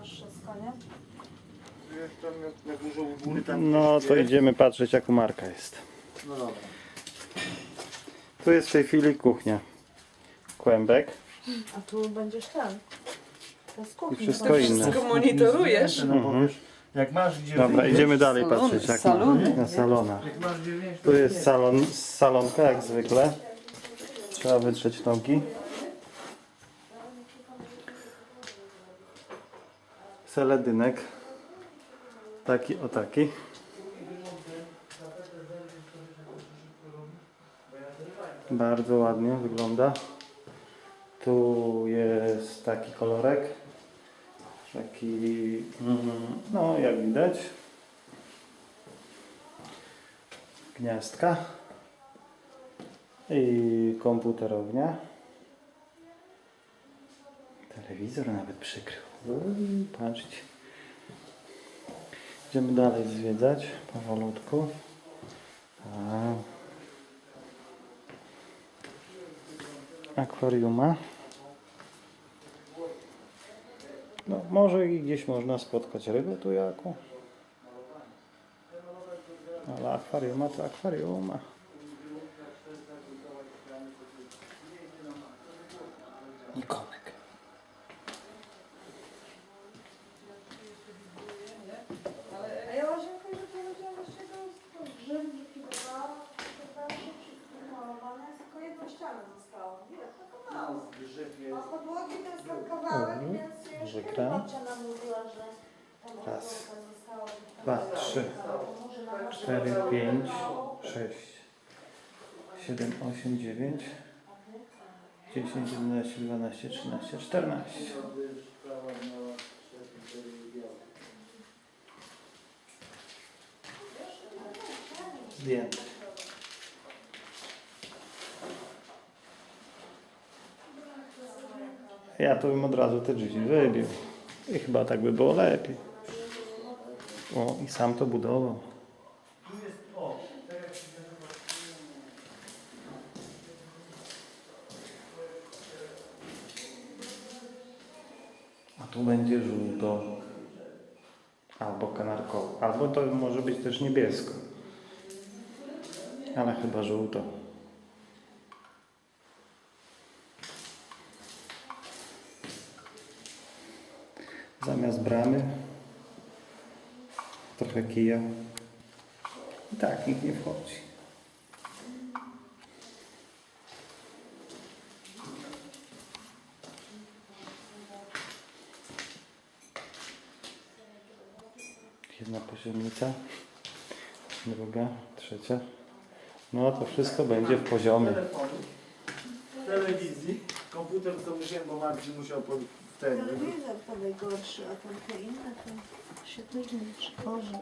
masz wszystko, nie? Jest tam na, na górze u góry tam No to jest. idziemy patrzeć jak u Marka jest. No dobra. Tu jest w tej chwili kuchnia. Kłębek. A tu będziesz ten. To jest kuchnia. I wszystko tak? inne. Wszystko monitorujesz. No bo wiesz, jak masz gdzie Dobra, wyjść, idziemy dalej Salony, patrzeć jak salony, na, na nie? salonach. Jak masz gdzie wyjść, Tu jest salon, salonka jak zwykle. Trzeba wytrzeć nogi. Seledynek. Taki o taki. Bardzo ładnie wygląda. Tu jest taki kolorek. Taki, mm, no jak widać. Gniazdka. I komputerownia. Telewizor nawet przykrył. Uuu, Patrzcie. Idziemy dalej zwiedzać powolutku. A. Akwariuma. No, może i gdzieś można spotkać rybę tu jaką. Ale akwariuma to akwariuma. Nikomek. A ja łazienkę już powiedziałam, że tego jest grzyb wykiwała, to tam się wszystko malowane, tylko jedną ścianę zostało. Nie, tylko mało. A podłogi to jest tam kawałek, Mhm. więc kiedy babcia nam mówiła, że tam Raz, podłoga została. Dwa, trzy, Może cztery, pięć, sześć, siedem, osiem, dziewięć, dziesięć, jedenaście, dwanaście, trzynaście, czternaście. Zdjęty. Ja to bym od razu te drzwi wybił. I chyba tak by było lepiej. O, i sam to budował. A tu będzie żółto. Albo kanarkowo. Albo to może być też niebiesko. Ale chyba żółto. Zamiast bramy trochę kija. I tak nikt nie wchodzi. Jedna poziomnica, druga, trzecia. No to wszystko będzie w poziomie. telewizji, komputer to musiałem, bo Marcin musiał pod ten. Telewizor to najgorszy, a tam te inne to się później przykorzy.